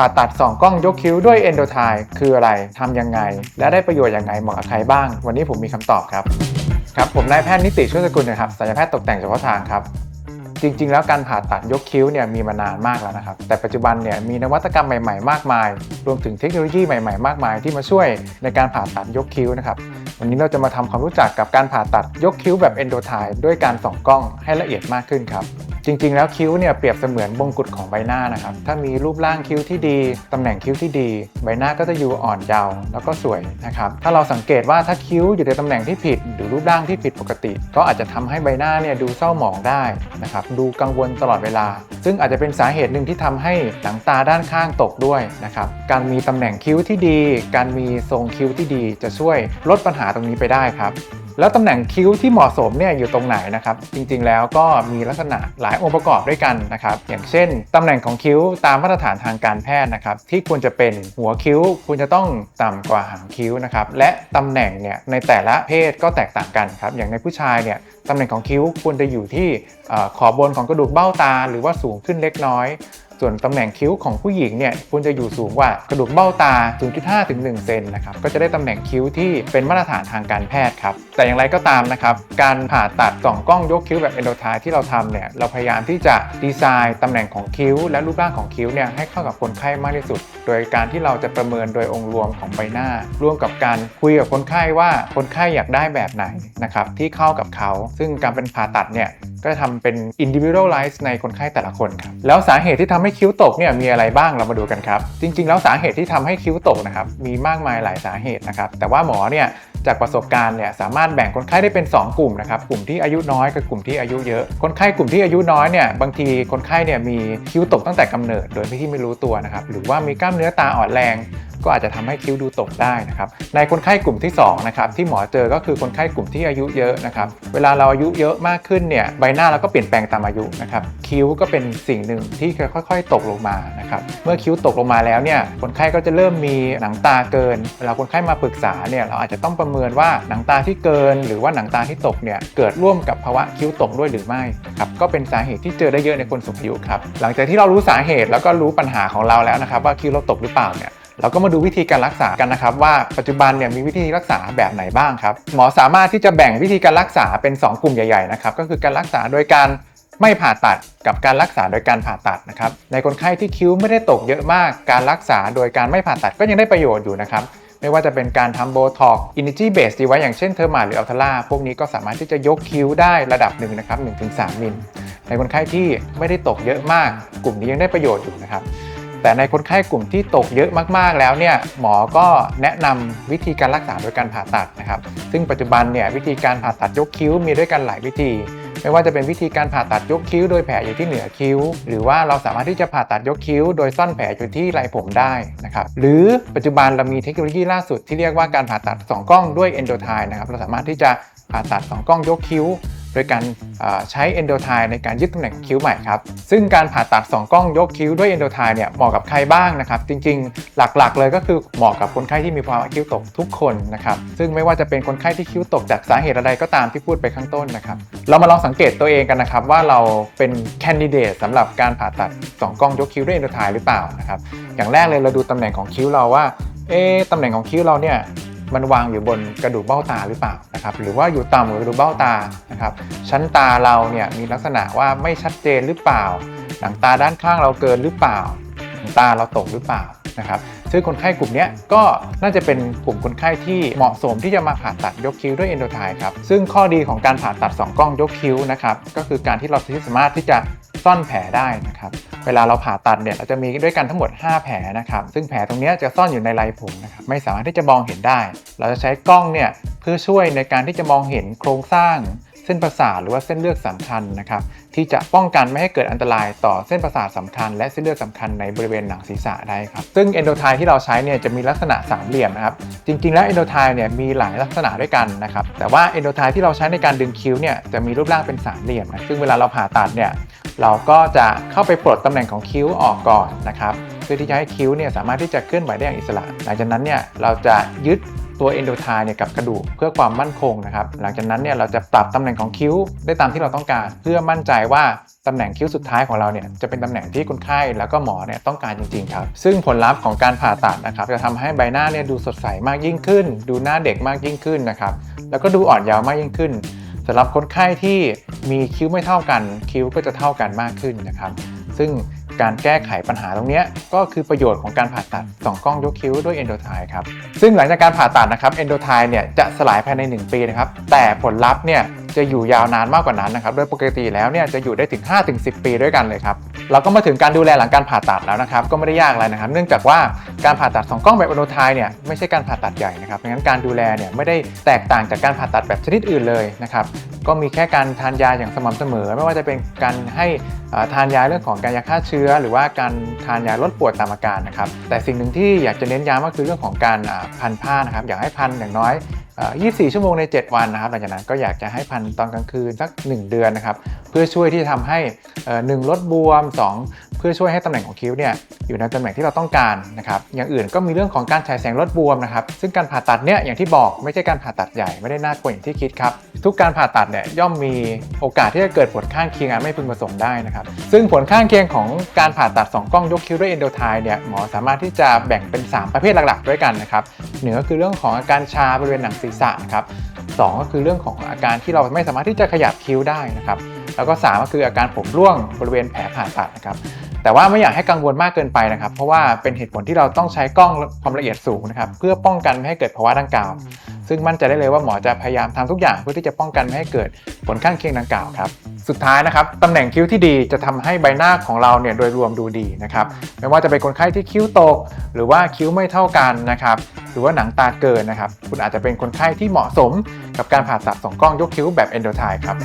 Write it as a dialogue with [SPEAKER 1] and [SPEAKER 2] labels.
[SPEAKER 1] ผ่าตัด 2 กล้องยกคิ้วด้วยเอนโดไทคืออะไรทำยังไง และได้ประโยชน์อยังไงเหมาะกับใครบ้าง วันนี้ผมมีคำตอบครับ ครับผมนายแพทย์นิติช่วยสกุลนะครับศัลยแพทย์ตกแต่งเฉพาะทางครับจริง ๆ แล้วการผ่าตัดยกคิ้วเนี่ยมีมานานมากแล้วนะครับ แต่ปัจจุบันเนี่ยมีนวัตกรรมใหม่ ๆ มากมาย รวมถึงเทคโนโลยีใหม่ ๆ มากมาย ที่มาช่วยในการผ่าตัดยกคิ้วนะครับ วันนี้เราจะมาทำความรู้จักกับการผ่าตัดยกคิ้วแบบเอนโดไทด้วยการส่องกล้องให้ละเอียดมากขึ้นครับ จริง ๆ แล้วคิ้วเนี่ยเปรียบเสมือนบงกุฎของใบหน้านะครับ ถ้ามีรูปร่างคิ้วที่ดี ตำแหน่งคิ้วที่ดี ใบหน้าก็จะอยู่อ่อนเยาว์แล้วก็สวยนะครับ ถ้าเราสังเกตว่าถ้าคิ้วอยู่ในตำแหน่งที่ผิด หรือรูปร่างที่ผิดปกติ ก็อาจจะทำให้ใบหน้าเนี่ยดูเศร้าหมองได้นะครับ ดูกังวลตลอดเวลาซึ่งอาจจะเป็นสาเหตุหนึ่งที่ทำให้หนังตาด้านข้างตกด้วยนะครับการมีตำแหน่งคิ้วที่ดี การมีทรงคิ้วที่ดีจะช่วยลดปัญหาตรงนี้ไปได้ครับแล้วตำแหน่งคิ้วที่เหมาะสมเนี่ยอยู่ตรงไหนนะครับ จริงๆแล้วก็มีลักษณะหลายองค์ประกอบด้วยกันนะครับ อย่างเช่นตำแหน่งของคิ้วตามมาตรฐานทางการแพทย์นะครับ ที่ควรจะเป็นหัวคิ้วควรจะต้องต่ำกว่าหางคิ้วนะครับ และตำแหน่งเนี่ยในแต่ละเพศก็แตกต่างกันครับ อย่างในผู้ชายเนี่ย ตำแหน่งของคิ้วควรจะอยู่ที่อขอบบนของกระดูกเบ้าตา หรือว่าสูงขึ้นเล็กน้อย ส่วนตำแหน่งคิ้วของผู้หญิงเนี่ยควรจะอยู่สูงกว่ากระดูกเบ้าตา 0.5 ถึง 1 เซนนะครับ ก็จะได้ตำแหน่งคิ้วที่เป็นมาตรฐานทางการแพทย์ครับ แต่อย่างไรก็ตามนะครับ การผ่าตัดส่องกล้องยกคิ้วแบบเอนโดไทที่เราทำเนี่ย เราพยายามที่จะดีไซน์ตำแหน่งของคิ้ว และรูปร่างของคิ้วเนี่ยให้เข้ากับคนไข้มากที่สุด โดยการที่เราจะประเมินโดยองค์รวมของใบหน้า ร่วมกับการคุยกับคนไข้ว่าคนไข้อยากได้แบบไหนนะครับที่เข้ากับเขา ซึ่งการเป็นผ่าตัดเนี่ยก็จะทำเป็น individualize ในคนไข้แต่ละคนครับแล้วสาเหตุที่ทำให้คิ้วตกเนี่ยมีอะไรบ้างเรามาดูกันครับ จริง ๆ แล้วสาเหตุที่ทำให้คิ้วตกนะครับมีมากมายหลายสาเหตุนะครับแต่ว่าหมอเนี่ยจากประสบการณ์เนี่ยสามารถแบ่งคนไข้ได้เป็น 2 กลุ่มนะครับกลุ่มที่อายุน้อยกับกลุ่มที่อายุเยอะ คนไข้กลุ่มที่อายุน้อยเนี่ยบางทีคนไข้เนี่ยมีคิ้วตกตั้งแต่กำเนิด โดยที่ไม่รู้ตัวนะครับหรือว่ามีกล้ามเนื้อตาอ่อนแรง ก็อาจจะทำให้คิ้วดูตกได้นะครับในคนไข้กลุ่มที่2นะครับที่หมอเจอก็คือคนไข้กลุ่มที่อายุเยอะนะครับเวลาเราอายุเยอะมากขึ้นเนี่ยใบหน้าเราก็เปลี่ยนแปลงตามอายุนะครับคิ้วก็เป็นสิ่งหนึ่งที่ค่อย ๆ ตกลงมานะครับเมื่อคิ้วตกลงมาแล้วเนี่ยคนไข้ก็จะเริ่มมีหนังตาเกินเวลาคนไข้มาปรึกษาเนี่ยเราอาจจะต้องประเมินว่าหนังตาที่เกิน หรือว่าหนังตาที่ตกเนี่ยเกิดร่วมกับภาวะคิ้วตกด้วยหรือไม่ครับก็เป็นสาเหตุที่เจอได้เยอะในคนสูงอายุครับหลังจากที่เรารู้สาเหตุแล้วก็รู้ปัญหาของเราแล้วนะครับว่าคิ้วเราตกหรือเปล่าเนี่ย เราก็มาดูวิธีการรักษากันนะครับ ว่าปัจจุบันเนี่ยมีวิธีรักษาแบบไหนบ้างครับ หมอสามารถที่จะแบ่งวิธีการรักษาเป็น 2 กลุ่มใหญ่ๆนะครับก็คือการรักษาโดยการไม่ผ่าตัดกับการรักษาโดยการผ่าตัดนะครับ ในคนไข้ที่คิ้วไม่ได้ตกเยอะมาก การรักษาโดยการไม่ผ่าตัดก็ยังได้ประโยชน์อยู่นะครับ ไม่ว่าจะเป็นการทำโบท็อกอิน g ีเบสดีไว้อย่างเช่นเทอร์มาหรืออัลทาร่าพวกนี้ก็สามารถที่จะยกคิ้วได้ระดับหนึ่งนะครับ1-3มิลในคนไข้ที่ไม่ได้ตกเยอะมาก กลุ่มนี้ยังได้ประโยชน์อยู่นะครับ แต่ในคนไข้กลุ่มที่ตกเยอะมากๆแล้วเนี่ยหมอก็แนะนำวิธีการรักษาโดยการผ่าตัดนะครับ ซึ่งปัจจุบันเนี่ยวิธีการผ่าตัดยกคิ้วมีด้วยกันหลายวิธี ไม่ว่าจะเป็นวิธีการผ่าตัดยกคิ้วโดยแผลอยู่ที่เหนือคิ้ว หรือว่าเราสามารถที่จะผ่าตัดยกคิ้ว โดยซ่อนแผลอยู่ที่ไหล่ผมได้นะครับหรือปัจจุบันเรามีเทคโนโลยีล่าสุดที่เรียกว่าการผ่าตัดสองกล้องด้วยเอนโดไทนะครับเราสามารถที่จะผ่าตัดสองกล้องยกคิ้ว โดยการใช้เอนโดไทในการยึดตำแหน่งคิ้วใหม่ครับ ซึ่งการผ่าตัด 2 กล้องยกคิ้วด้วยเอนโดไทเนี่ยเหมาะกับใครบ้างนะครับ จริงๆ หลักๆ เลยก็คือเหมาะกับคนไข้ที่มีภาวะคิ้วตกทุกคนนะครับ ซึ่งไม่ว่าจะเป็นคนไข้ที่คิ้วตกจากสาเหตุอะไรก็ตามที่พูดไปข้างต้นนะครับ เรามาลองสังเกตตัวเองกันนะครับว่าเราเป็นแคนดิเดตสำหรับการผ่าตัด 2 กล้องยกคิ้วด้วยเอนโดไทหรือเปล่านะครับ อย่างแรกเลยเราดูตำแหน่งของคิ้วเราว่า เอ๊ตำแหน่งของคิ้วเราเนี่ย มันวางอยู่บนกระดูกเบ้าตาหรือเปล่านะครับหรือว่าอยู่ต่ำกว่ากระดูกเบ้าตานะครับชั้นตาเราเนี่ยมีลักษณะว่าไม่ชัดเจนหรือเปล่า หนังตาด้านข้างเราเกินหรือเปล่า ตาเราตกหรือเปล่านะครับซึ่งคนไข้กลุ่มนี้ก็น่าจะเป็นกลุ่มคนไข้ที่เหมาะสมที่จะมาผ่าตัดยกคิ้วด้วยเอนโดไทครับ ซึ่งข้อดีของการผ่าตัด 2 กล้องยกคิ้วนะครับ ก็คือการที่เราสามารถที่จะซ่อนแผลได้นะครับ เวลาเราผ่าตัดเนี่ยเราจะมีด้วยกันทั้งหมด 5 แผลนะครับ ซึ่งแผลตรงนี้จะซ่อนอยู่ในไรผมนะครับไม่สามารถที่จะมองเห็นได้ เราจะใช้กล้องเนี่ยเพื่อช่วยในการที่จะมองเห็นโครงสร้างเส้นประสาทหรือว่าเส้นเลือดสำคัญนะครับที่จะป้องกันไม่ให้เกิดอันตรายต่อเส้นประสาทสำคัญ และเส้นเลือดสำคัญในบริเวณหนังศีรษะได้ครับซึ่งเอนโดไทที่เราใช้เนี่ยจะมีลักษณะสามเหลี่ยมนะครับจริงๆ แล้วเอนโดไทเนี่ยมีหลายลักษณะด้วยกันนะครับแต่ว่าเอนโดไทที่เราใช้ในการดึงคิ้วเนี่ยจะมีรูปร่างเป็นสามเหลี่ยมนะซึ่งเวลาเราผ่าตัดเนี่ย เราก็จะเข้าไปปลดตำแหน่งของคิ้วออกก่อนนะครับเพื่อที่จะให้คิ้วเนี่ยสามารถที่จะเคลื่อนไหวได้อย่างอิสระ หลังจากนั้นเนี่ยเราจะยึดตัวเอนโดไทเนี่ยกับกระดูกเพื่อความมั่นคงนะครับ หลังจากนั้นเนี่ยเราจะปรับตำแหน่งของคิ้วได้ตามที่เราต้องการ เพื่อมั่นใจว่าตำแหน่งคิ้วสุดท้ายของเราเนี่ยจะเป็นตำแหน่งที่คนไข้แล้วก็หมอเนี่ยต้องการจริงๆครับ ซึ่งผลลัพธ์ของการผ่าตัดนะครับจะทำให้ใบหน้าเนี่ยดูสดใสมากยิ่งขึ้น ดูหน้าเด็กมากยิ่งขึ้นนะครับ แล้วก็ดูอ่อนเยาว์มากยิ่งขึ้น สำหรับคนไข้ที่มีคิ้วไม่เท่ากัน คิ้วก็จะเท่ากันมากขึ้นนะครับ ซึ่งการแก้ไขปัญหาตรงนี้ก็คือประโยชน์ของการผ่าตัดสองกล้องยกคิ้วด้วยเอนโดไทครับซึ่งหลังจากการผ่าตัดนะครับเอนโดไทเนี่ยจะสลายภายใน 1 ปีนะครับแต่ผลลัพธ์เนี่ยจะอยู่ยาวนานมากกว่านั้นนะครับโดยปกติแล้วเนี่ยจะอยู่ได้ถึง 5-10 ปีด้วยกันเลยครับ เราก็มาถึงการดูแลหลังการผ่าตัดแล้วนะครับ ก็ไม่ได้ยากอะไรนะครับ เนื่องจากว่าการผ่าตัดสองกล้องแบบอนโนไทเนี่ยไม่ใช่การผ่าตัดใหญ่นะครับดังนั้นการดูแลเนี่ยไม่ได้แตกต่างจากการผ่าตัดแบบชนิดอื่นเลยนะครับ ก็มีแค่การทานยาอย่างสม่ำเสมอ ไม่ว่าจะเป็นการให้ทานยาเรื่องของการยาฆ่าเชื้อ หรือว่าการทานยาลดปวดตามอาการนะครับ แต่สิ่งหนึ่งที่อยากจะเน้นย้ำก็คือเรื่องของการพันผ้านะครับ อยากให้พันอย่างน้อย 24 ชั่วโมงใน 7 วันนะครับ หลังจากนั้นก็อยากจะให้พันตอนกลางคืนสัก 1 เดือนนะครับ เพื่อช่วยที่จะทำให้หนึ่งลดบวม 2 เพื่อช่วยให้ตำแหน่งของคิ้วเนี่ยอยู่ในตำแหน่งที่เราต้องการนะครับ อย่างอื่นก็มีเรื่องของการฉายแสงลดบวมนะครับ ซึ่งการผ่าตัดเนี่ยอย่างที่บอกไม่ใช่การผ่าตัดใหญ่ไม่ได้น่ากลัวอย่างที่คิดครับ ทุกการผ่าตัดเนี่ยย่อมมีโอกาสที่จะเกิดผลข้างเคียงอันไม่พึงประสงค์ได้นะครับ ซึ่งผลข้างเคียงของการผ่าตัด 2 กล้องยกคิ้วด้วยเอนโดไทเนี่ยหมอสามารถที่จะแบ่งเป็น 3 ประเภทหลักๆ ด้วยกันนะครับหนึ่งก็คือเรื่องของอาการชาบริเวณหนังศีรษะนะครับสองก็คือเรื่องของอาการที่เราไม่สามารถที่จะขยับคิ้วได้นะครับแล้วก็ 3 ก็คืออาการผมร่วงบริเวณแผลผ่าตัดนะครับแต่ว่าไม่อยากให้กังวลมากเกินไปนะครับ เพราะว่าเป็นเหตุผลที่เราต้องใช้กล้องความละเอียดสูงนะครับ เพื่อป้องกันไม่ให้เกิดภาวะดังกล่าว ซึ่งมั่นใจได้เลยว่าหมอจะพยายามทำทุกอย่างเพื่อที่จะป้องกันไม่ให้เกิดผลข้างเคียงดังกล่าวครับ สุดท้ายนะครับตำแหน่งคิ้วที่ดีจะทำให้ใบหน้าของเราเนี่ยโดยรวมดูดีนะครับไม่ว่าจะเป็นคนไข้ที่คิ้วตก หรือว่าคิ้วไม่เท่ากันนะครับหรือว่าหนังตาเกินนะครับ คุณอาจจะเป็นคนไข้ที่เหมาะสมกับการผ่าตัดสองกล้องยกคิ้วแบบเอนโดไทครับ